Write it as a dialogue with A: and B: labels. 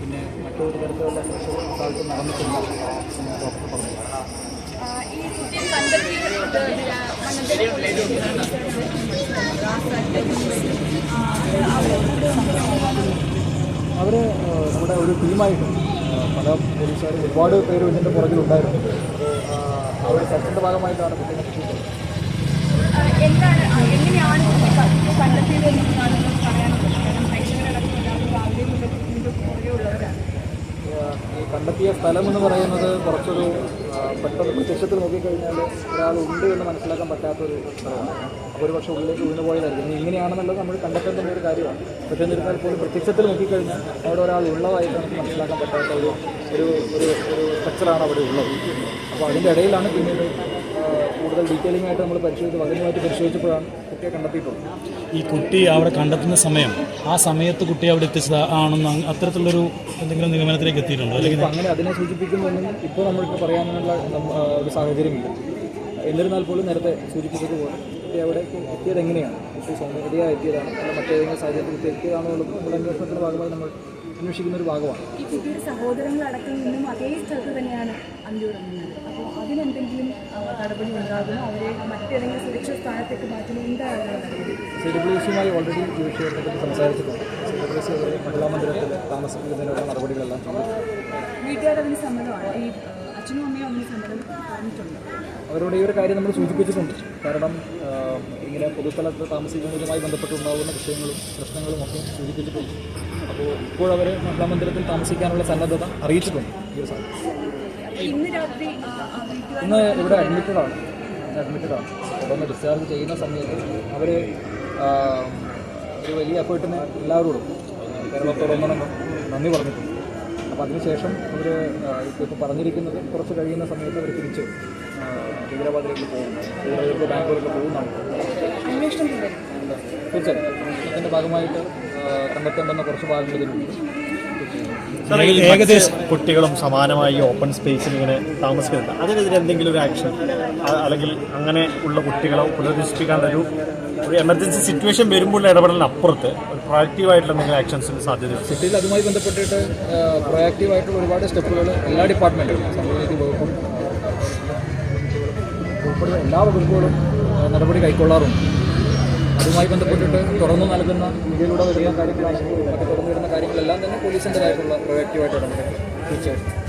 A: പിന്നെ മറ്റൊരു തരത്തിലുള്ള സ്ഥലത്ത് നടന്നിട്ടില്ല ഡോക്ടർ പറഞ്ഞു
B: ഈ
A: നമ്മുടെ ഒരു ടീമായിട്ട് പല പോലീസുകാർ ഒരുപാട് പേര് ഇതിന്റെ പുറകിലുണ്ടായിരുന്നു. അവരുടെ അവർ സെർച്ചിന്റെ ഭാഗമായിട്ടാണ്
B: എന്താണ് എങ്ങനെയാണ്
A: കണ്ടെത്തിയ സ്ഥലം എന്ന് പറയുന്നത് കുറച്ചൊരു പെട്ടെന്ന് പ്രത്യക്ഷത്തിൽ നോക്കിക്കഴിഞ്ഞാൽ ഒരാളുണ്ട് എന്ന് മനസ്സിലാക്കാൻ പറ്റാത്തൊരു അപ്പോൾ ഒരു പക്ഷേ ഉള്ളിലേക്ക് വീണ് പോയതായിരിക്കും. ഇങ്ങനെയാണെന്നുള്ളത് നമ്മൾ കണ്ടെത്തേണ്ട ഒരു കാര്യമാണ്. പക്ഷേ എന്നിരുന്നാൽ പോലും പ്രത്യക്ഷത്തിൽ നോക്കിക്കഴിഞ്ഞാൽ അവിടെ ഒരാൾ ഉള്ളതായിട്ട് നമുക്ക് മനസ്സിലാക്കാൻ പറ്റാത്ത ഒരു ഒരു ഒരു സ്ട്രക്ചറാണ് അവിടെ ഉള്ളത്. അപ്പോൾ അതിന്റെ ഇടയിലാണ് പിന്നീട് കൂടുതൽ ഡീറ്റെയിലിംഗ് ആയിട്ട് നമ്മൾ പരിശോധിച്ച് വകനുമായിട്ട് പരിശോധിച്ചപ്പോഴാണ് കുട്ടിയെ കണ്ടെത്തിയിട്ടുള്ളത്.
C: ഈ കുട്ടി അവിടെ കണ്ടെത്തുന്ന സമയം ആ സമയത്ത് കുട്ടി അവിടെ എത്തിച്ചത് ആണെന്ന് അത്തരത്തിലുള്ളൊരു എന്തെങ്കിലും നിഗമനത്തിലേക്ക് എത്തിയിട്ടുണ്ടോ? അല്ലെങ്കിൽ
A: അങ്ങനെ അതിനെ സൂചിപ്പിക്കുന്നൊന്നും ഇപ്പോൾ നമ്മൾക്ക് പറയാനുള്ള ഒരു സാഹചര്യമില്ല. എന്നിരുന്നാൽ പോലും നേരത്തെ സൂചിപ്പിച്ചതുപോലെ കുട്ടി അവിടെ എത്തിയത് എങ്ങനെയാണ്? കുട്ടി സ്വന്തം എത്തിയതാണ്. അല്ല മറ്റേതെങ്കിലും സാഹചര്യത്തിൽ കുട്ടി എത്തിയതാണോ എന്നുള്ളത് നമ്മുടെ അന്വേഷണത്തിന്റെ ഭാഗമായി നമ്മൾ അന്വേഷിക്കുന്ന ഒരു ഭാഗമാണ്.
B: ഈ കുട്ടിയുടെ സഹോദരങ്ങളടക്കം നിന്നും അതേ സ്ഥലത്ത് തന്നെയാണ് അന്തിയുറങ്ങുന്നത് അപ്പോൾ അതിനെന്തെങ്കിലും ആ, നടപടി ഉണ്ടാകുമോ? അവരെ മറ്റേതെങ്കിലും സുരക്ഷിത സ്ഥാനത്തേക്ക് മാറ്റുന്നത് എന്താണ്
A: സി ഡബ്ല്യു സിയുമായി ഓൾറെഡി ഈ വിഷയത്തെ പറ്റി സംസാരിച്ചിട്ടുണ്ട്. സി ഡബ്ല്യു സി അവരെ മഹിളാ മന്ദിരത്തിൽ താമസിക്കുന്നതിനുള്ള നടപടികളെല്ലാം.
B: വീട്ടുകാർ അതിന് സമ്മതമാണ്. ഈ അച്ഛനും അമ്മയും അങ്ങനെ സമ്മതം പറഞ്ഞിട്ടുണ്ട്.
A: അവരോട് ഈ ഒരു കാര്യം നമ്മൾ സൂചിപ്പിച്ചിട്ടുണ്ട്. കാരണം ഇങ്ങനെ പൊതുസ്ഥലത്ത് താമസിക്കുന്നതുമായി ബന്ധപ്പെട്ടുണ്ടാകുന്ന വിഷയങ്ങളും പ്രശ്നങ്ങളും ഒക്കെ സൂചിപ്പിച്ചിട്ടുണ്ട്. അപ്പോൾ ഇപ്പോഴവർ മഹിളാ മന്ദിരത്തിൽ താമസിക്കാനുള്ള സന്നദ്ധത അറിയിച്ചിട്ടുണ്ട് ഈ ഒരു സാഹചര്യം.
B: ഇന്ന്
A: ഇവിടെ അഡ്മിറ്റഡാണ് അഡ്മിറ്റഡാണ് തുടർന്ന് ഡിസ്ചാർജ് ചെയ്യുന്ന സമയത്ത് അവർ ഒരു വലിയ എഫേർട്ടിന് എല്ലാവരോടും കേരളത്തോടൊന്നും നന്ദി പറഞ്ഞിട്ടുണ്ട്. അപ്പോൾ അതിനുശേഷം അവർ ഇപ്പോൾ പറഞ്ഞിരിക്കുന്നത് കുറച്ച് കഴിയുന്ന സമയത്ത് അവർ തിരിച്ച് ഹൈദരാബാദിലേക്ക് പോകുന്നു ഹൈദരാബാദിലേക്ക് ബാംഗ്ലൂരിലേക്ക് പോകുന്നതാണ്.
B: തീർച്ചയായിട്ടും. അതിന്റെ
A: തീർച്ചയായും ഭാഗമായിട്ട് കണ്ടെത്തേണ്ടുന്ന കുറച്ച് ഭാഗങ്ങൾ ഇതിലുണ്ട്
C: ഏകദേശം
D: കുട്ടികളും സമാനമായി ഓപ്പൺ സ്പേസിൽ ഇങ്ങനെ താമസിക്കുന്നുണ്ട്. അതിനെതിരെ എന്തെങ്കിലും ഒരു ആക്ഷൻ അല്ലെങ്കിൽ അങ്ങനെ ഉള്ള കുട്ടികളെ പുനരധിഷ്ഠിക്കാൻ ഒരു ഒരു എമർജൻസി സിറ്റുവേഷൻ വരുമ്പോൾ ഇടപെടലിനപ്പുറത്ത് ഒരു പ്രൊയാക്റ്റീവായിട്ടുള്ള എന്തെങ്കിലും ആക്ഷൻസിന് സാധ്യത
A: സിറ്റിയിൽ അതുമായി ബന്ധപ്പെട്ടിട്ട് പ്രൊയാക്റ്റീവ് ആയിട്ടുള്ള ഒരുപാട് സ്റ്റെപ്പുകൾ എല്ലാ ഡിപ്പാർട്ട്മെന്റുകളും സാമൂഹിക വകുപ്പും ഉൾപ്പെടുന്ന എല്ലാ വകുപ്പുകളും നടപടി കൈക്കൊള്ളാറുണ്ട്. അതുമായി ബന്ധപ്പെട്ടിട്ട് തുറന്നു നൽകുന്ന ഇന്ത്യയിലൂടെ വരുന്ന കാര്യങ്ങളാണെങ്കിലും മറ്റു തുറന്നു വരുന്ന കാര്യങ്ങളെല്ലാം തന്നെ പോലീസിന്റെതായിട്ടുള്ള പ്രൊയാക്റ്റീവായിട്ട് ഇടപെടും തീർച്ചയായിട്ടും.